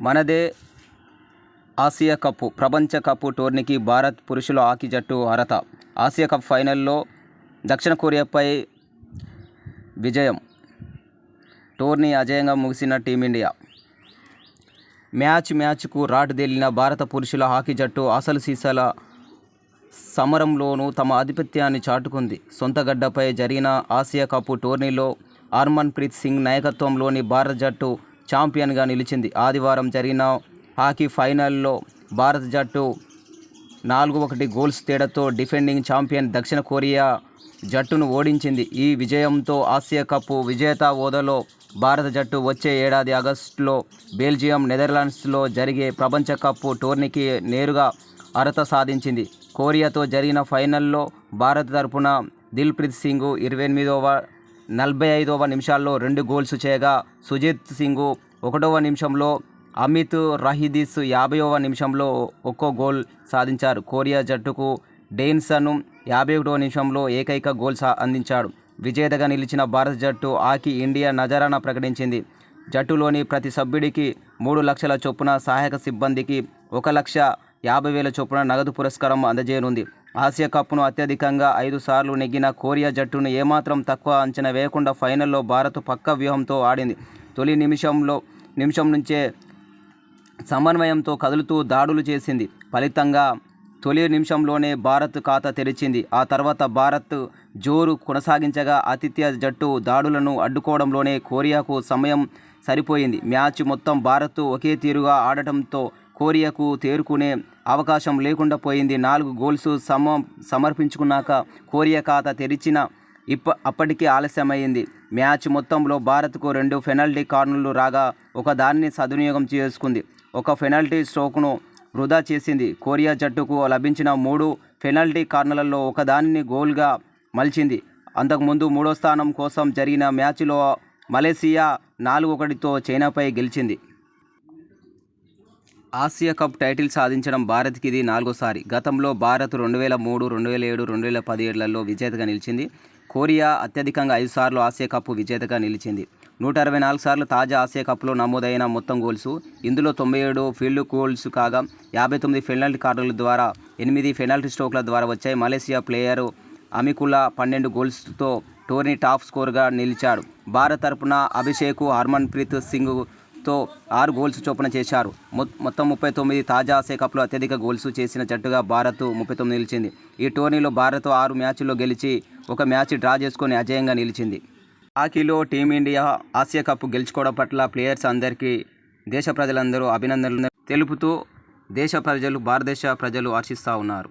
మనదే Asia cup ప్రపంచ cup టోర్నీకి భారత్ పురుషుల హాకీ జట్టు అర్హత. ఆసియా కప్ ఫైనల్లో దక్షిణ కొరియాపై విజయం. టోర్నీ అజయంగా ముగిసిన టీమిండియా. మ్యాచ్ మ్యాచ్కు రాటుదేలిన భారత పురుషుల హాకీ జట్టు అసలు సీసాల సమరంలోనూ తమ ఆధిపత్యాన్ని చాటుకుంది. సొంత గడ్డపై జరిగిన ఆసియా కప్ టోర్నీలో హర్మన్ ప్రీత్ సింగ్ నాయకత్వంలోని భారత జట్టు ఛాంపియన్గా నిలిచింది. ఆదివారం జరిగిన హాకీ ఫైనల్లో భారత జట్టు నాలుగు ఒకటి గోల్స్ తేడాతో డిఫెండింగ్ ఛాంపియన్ దక్షిణ కొరియా జట్టును ఓడించింది. ఈ విజయంతో ఆసియా కప్ విజేత హోదాలో భారత జట్టు వచ్చే ఏడాది ఆగస్టులో బెల్జియం నెదర్లాండ్స్లో జరిగే ప్రపంచ కప్ టోర్నీకి నేరుగా అర్హత సాధించింది. కొరియాతో జరిగిన ఫైనల్లో భారత తరపున దిల్ప్రీత్ సింగ్ ఇరవై ఎనిమిదవ నలభై ఐదవ నిమిషాల్లో రెండు గోల్స్ చేయగా సుజిత్ సింగ్ ఒకటవ నిమిషంలో అమిత్ రహీదీస్ యాభైవ నిమిషంలో ఒక్కో గోల్ సాధించారు. కొరియా జట్టుకు డెయిన్సన్ యాభై ఒకటవ నిమిషంలో ఏకైక గోల్ సా అందించాడు. విజేతగా నిలిచిన భారత జట్టు ఆకి ఇండియా నజరానా ప్రకటించింది. జట్టులోని ప్రతి సభ్యుడికి మూడు లక్షల చొప్పున సహాయక సిబ్బందికి ఒక లక్ష యాభై వేల చొప్పున నగదు పురస్కారం అందజేయనుంది. ఆసియా కప్ను అత్యధికంగా ఐదు సార్లు నెగ్గిన కొరియా జట్టును ఏమాత్రం తక్కువ అంచనా వేయకుండా ఫైనల్లో భారత్ పక్క వ్యూహంతో ఆడింది. తొలి నిమిషంలో నిమిషం నుంచే సమన్వయంతో కదులుతూ దాడులు చేసింది. ఫలితంగా తొలి నిమిషంలోనే భారత్ ఖాతా తెరిచింది. ఆ తర్వాత భారత్ జోరు కొనసాగించగా ఆతిథ్య జట్టు దాడులను అడ్డుకోవడంలోనే కొరియాకు సమయం సరిపోయింది. మ్యాచ్ మొత్తం భారత్ ఒకే తీరుగా ఆడటంతో కొరియాకు తేరుకునే అవకాశం లేకుండా పోయింది. నాలుగు గోల్స్ సమ సమర్పించుకున్నాక కొరియా ఖాతా తెరిచిన ఇప్ప అప్పటికే ఆలస్యమైంది. మ్యాచ్ మొత్తంలో భారత్కు రెండు పెనల్టీ కార్నర్లు రాగా ఒక దాన్ని సద్వినియోగం చేసుకుంది. ఒక పెనల్టీ స్ట్రోక్ను వృధా చేసింది. కొరియా జట్టుకు లభించిన మూడు పెనల్టీ కార్నర్లలో ఒకదానిని గోల్గా మలిచింది. అంతకుముందు మూడో స్థానం కోసం జరిగిన మ్యాచ్లో మలేసియా నాలుగు ఒకటితో చైనాపై గెలిచింది. ఆసియా కప్ టైటిల్ సాధించడం భారత్కి ఇది నాలుగోసారి గతంలో భారత్ రెండు వేల మూడు రెండు వేల ఏడు రెండు వేల పదిహేడులలో విజేతగా నిలిచింది. కొరియా అత్యధికంగా ఐదు సార్లు ఆసియా కప్ విజేతగా నిలిచింది. నూట అరవై నాలుగు సార్లు తాజా ఆసియా కప్లో నమోదైన మొత్తం గోల్స్. ఇందులో తొంభై ఏడు ఫీల్డ్ గోల్స్ కాగా యాభై తొమ్మిది పెనాల్టీ కార్డుల ద్వారా ఎనిమిది పెనాల్టీ స్ట్రోక్ల ద్వారా వచ్చాయి. మలేసియా ప్లేయరు అమికులా పన్నెండు గోల్స్తో టోర్నీ టాప్ స్కోర్గా నిలిచాడు. భారత్ తరపున అభిషేక్ హర్మన్ ప్రీత్ సింగ్ తో ఆరు గోల్స్ చొప్పున చేశారు. మొత్తం ముప్పై తొమ్మిది తాజా ఆసియాకప్లో అత్యధిక గోల్స్ చేసిన జట్టుగా భారత్ ముప్పై తొమ్మిది నిలిచింది. ఈ టోర్నీలో భారత్ ఆరు మ్యాచ్ల్లో గెలిచి ఒక మ్యాచ్ డ్రా చేసుకొని అజయంగా నిలిచింది. హాకీలో టీమిండియా ఆసియా కప్ గెలుచుకోవడం పట్ల ప్లేయర్స్ అందరికీ దేశ ప్రజలందరూ అభినందనలు తెలుపుతూ దేశ ప్రజలు భారతదేశ ప్రజలు హర్షిస్తూ ఉన్నారు.